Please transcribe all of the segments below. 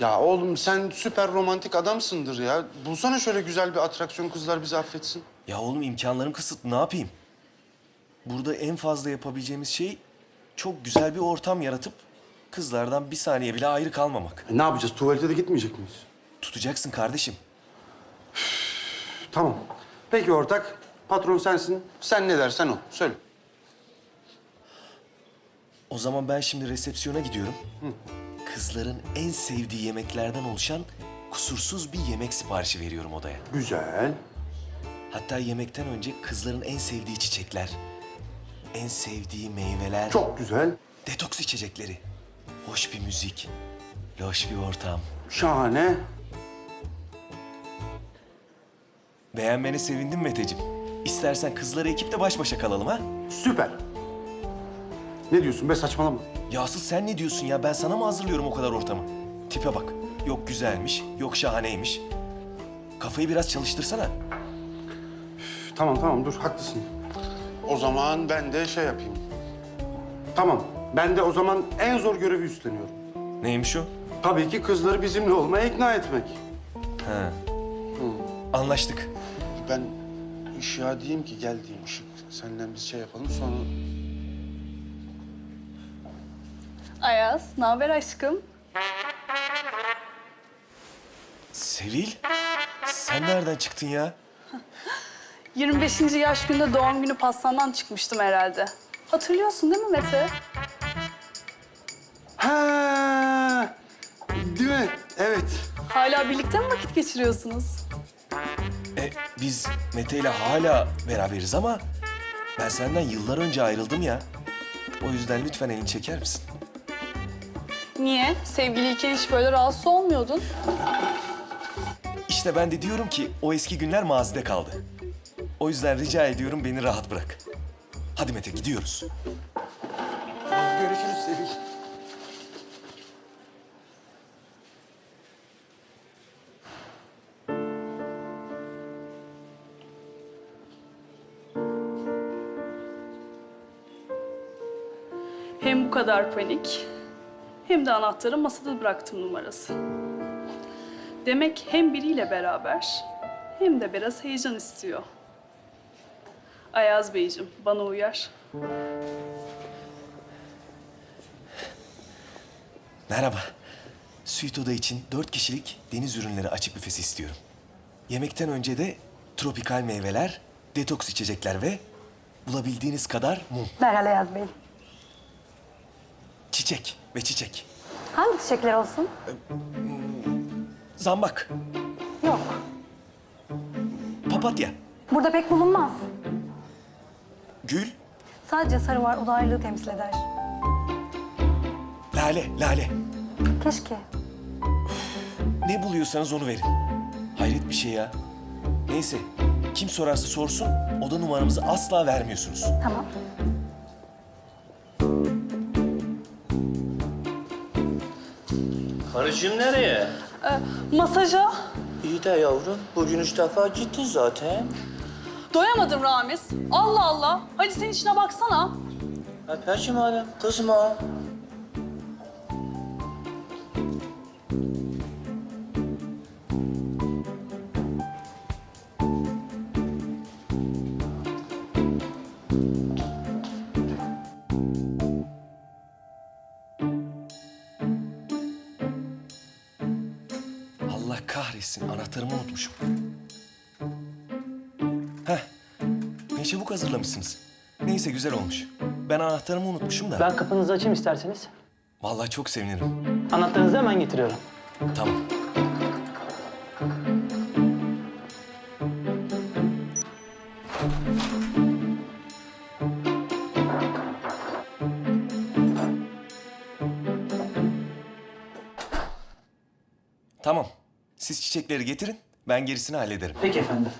Ya oğlum sen süper romantik adamsındır ya. Bulsana şöyle güzel bir atraksiyon kızlar bizi affetsin. Ya oğlum imkanlarım kısıtlı ne yapayım? Burada en fazla yapabileceğimiz şey çok güzel bir ortam yaratıp kızlardan bir saniye bile ayrı kalmamak. E ne yapacağız? Tuvalete de gitmeyecek miyiz? Tutacaksın kardeşim. Tamam. Peki ortak. Patron sensin. Sen ne dersen o. Söyle. O zaman ben şimdi resepsiyona gidiyorum. Kızların en sevdiği yemeklerden oluşan kusursuz bir yemek siparişi veriyorum odaya. Güzel. Hatta yemekten önce kızların en sevdiği çiçekler, en sevdiği meyveler, Çok güzel. detoks içecekleri, hoş bir müzik, loş bir ortam. Şahane. Beğenmene sevindim Meteciğim. İstersen kızları ekip de baş başa kalalım ha? Süper. Ne diyorsun be saçmalama. Ya asıl sen ne diyorsun ya? Ben sana mı hazırlıyorum o kadar ortamı? Tipe bak. Yok güzelmiş, yok şahaneymiş. Kafayı biraz çalıştırsana. Üf, Tamam tamam dur haklısın. O zaman ben de şey yapayım. Tamam. Ben de o zaman en zor görevi üstleniyorum. Neymiş o? Tabii ki kızları bizimle olmaya ikna etmek. Ha. Anlaştık. Ben Işık'a diyeyim ki gel diyeyim Işık. Senden biz şey yapalım sonra... Ayaz, ne haber aşkım? Sevil, sen nereden çıktın ya? 25. yaş günde doğum günü pastandan çıkmıştım herhalde. Hatırlıyorsun değil mi Mete? Ha, değil mi? Evet. Hala birlikte mi vakit geçiriyorsunuz? E, biz Mete ile hala beraberiz ama ben senden yıllar önce ayrıldım ya. O yüzden lütfen elini çeker misin? Niye? Sevgiliyken hiç böyle rahatsız olmuyordun. İşte ben de diyorum ki o eski günler mazide kaldı. O yüzden rica ediyorum beni rahat bırak. Hadi Mete gidiyoruz. Görüşürüz Sevil. Hem bu kadar panik, hem de anahtarı masada bıraktım numarası. Demek hem biriyle beraber, hem de biraz heyecan istiyor. Ayaz Beyciğim, bana uyar. Merhaba. Suite oda için dört kişilik deniz ürünleri açık büfesi istiyorum. Yemekten önce de tropikal meyveler, detoks içecekler ve bulabildiğiniz kadar mum, Derhal Ayaz Bey. Çiçek ve çiçek. Hangi çiçekler olsun? Zambak, Yok. papatya, Burada pek bulunmaz. gül, Sadece sarı var, o da ayrılığı temsil eder. lale, lale. Keşke. Ne buluyorsanız onu verin. Hayret bir şey ya. Neyse, kim sorarsa sorsun, oda numaramızı asla vermiyorsunuz. Tamam. Karıcığım nereye? Ee, masaja İyi de yavrum, bugün üç defa gittin zaten. doyamadım Ramiz. Allah Allah. Hadi sen içine baksana. Ha, peki madem, kızma. Kahretsin, anahtarımı unutmuşum. Heh, ne çabuk hazırlamışsınız. Neyse güzel olmuş. Ben anahtarımı unutmuşum da. Ben kapınızı açayım isterseniz. Vallahi çok sevinirim. Anahtarınızı hemen getiriyorum. Tamam. Tamam. Siz çiçekleri getirin. Ben gerisini hallederim. Peki efendim.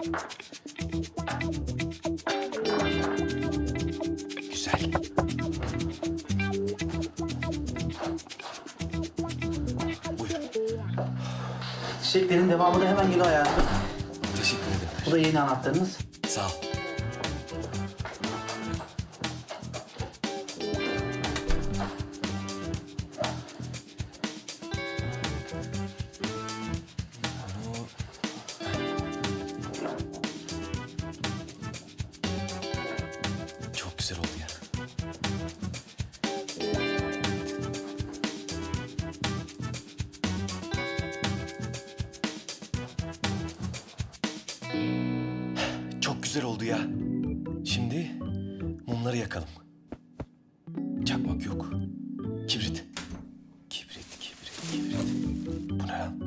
Güzel. Çiçeklerin devamı da hemen geliyor hayatım. Teşekkür ederim. Bu da yeni anahtarınız. Güzel oldu ya. Şimdi mumları yakalım. Çakmak yok. Kibrit. Kibrit, kibrit, kibrit. Bu ne lan?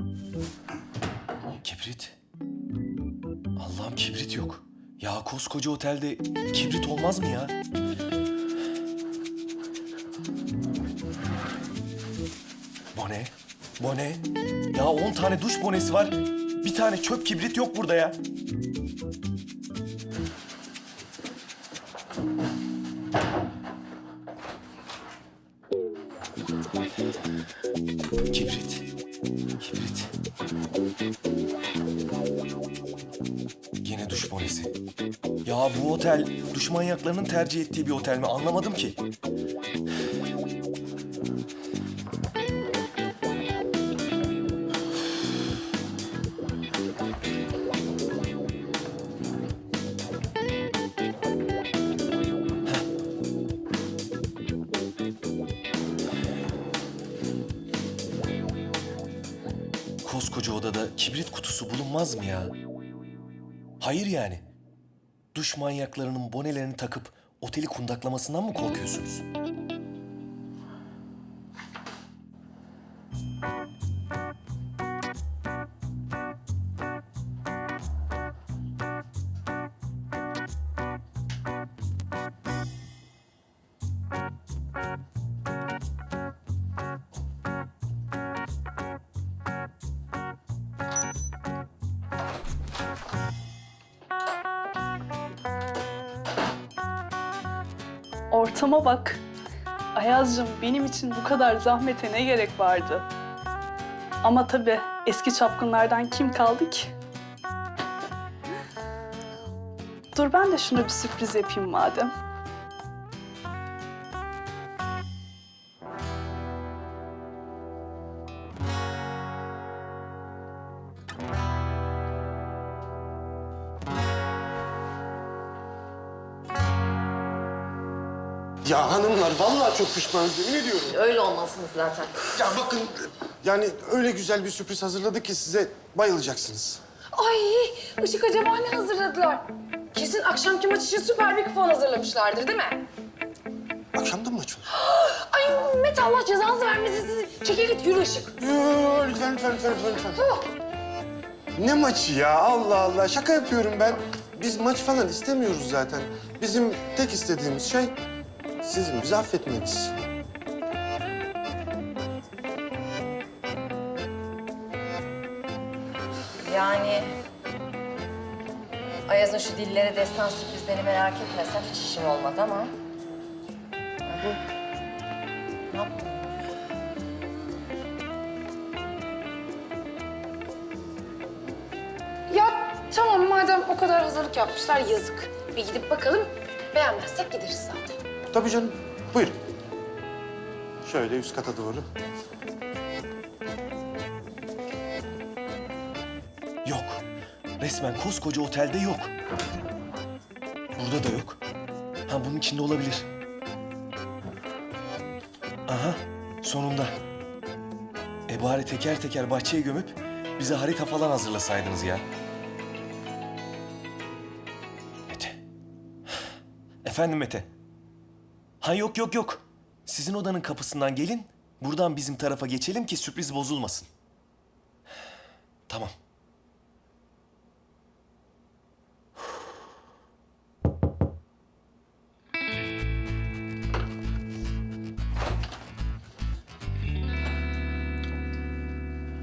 Kibrit. Allah'ım kibrit yok. Ya koskoca otelde kibrit olmaz mı ya? Bone. Bone. Ya on tane duş bonesi var. Bir tane çöp kibrit yok burada ya. Kibrit. Kibrit. Yine duş bonesi. Ya bu otel duş manyaklarının tercih ettiği bir otel mi? Anlamadım ki. Kibrit kutusu bulunmaz mı ya? Hayır yani. Duş manyaklarının bonelerini takıp oteli kundaklamasından mı korkuyorsunuz? Ortama bak. Ayaz'cığım benim için bu kadar zahmete ne gerek vardı? Ama tabii eski çapkınlardan kim kaldı ki? Dur ben de şuna bir sürpriz yapayım madem. Hanımlar vallahi çok pişmanız yemin ediyorum. Öyle olmalısınız zaten. Ya bakın yani öyle güzel bir sürpriz hazırladık ki size bayılacaksınız. Ay Işık acaba ne hazırladılar? Kesin akşamki maç için süper bir kupon hazırlamışlardır değil mi? Akşamda mı maç var? Ay Mete Allah cezanızı vermesin sizi. Çekil git yürü Işık. Yoo, lütfen, lütfen, lütfen, lütfen, lütfen. Ne maçı ya? Allah Allah. Şaka yapıyorum ben. Biz maç falan istemiyoruz zaten. Bizim tek istediğimiz şey sizin bizi affetmeniz. Yani Ayaz'ın şu dillere destan sürprizlerini merak etmesem hiç işim olmaz ama. Ne yaptın? Ya tamam madem o kadar hazırlık yapmışlar yazık. Bir gidip bakalım. Beğenmezsek gideriz zaten. Tabii canım. Buyurun. Şöyle üst kata doğru. Yok. Resmen koskoca otelde yok. Burada da yok. Ha bunun içinde olabilir. Aha sonunda. E bari teker teker bahçeye gömüp bize harita falan hazırlasaydınız ya. Mete. Efendim Mete. Ha yok yok yok. Sizin odanın kapısından gelin. Buradan bizim tarafa geçelim ki sürpriz bozulmasın. Tamam.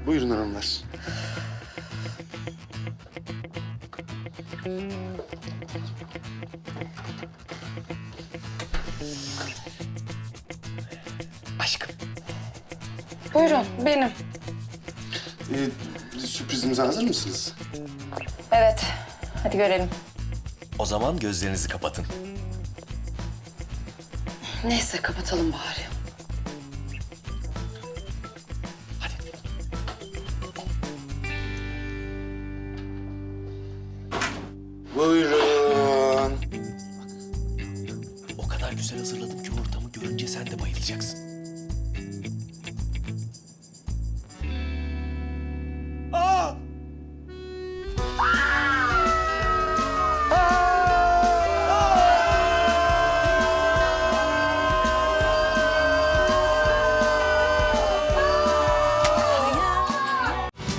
Buyurun hanımlar. Buyurun benim. Ee, sürprizimize hazır mısınız? Evet. Hadi görelim. O zaman gözlerinizi kapatın. Neyse kapatalım bari. Hadi. Buyurun. O kadar güzel hazırladım ki ortamı görünce sen de bayılacaksın.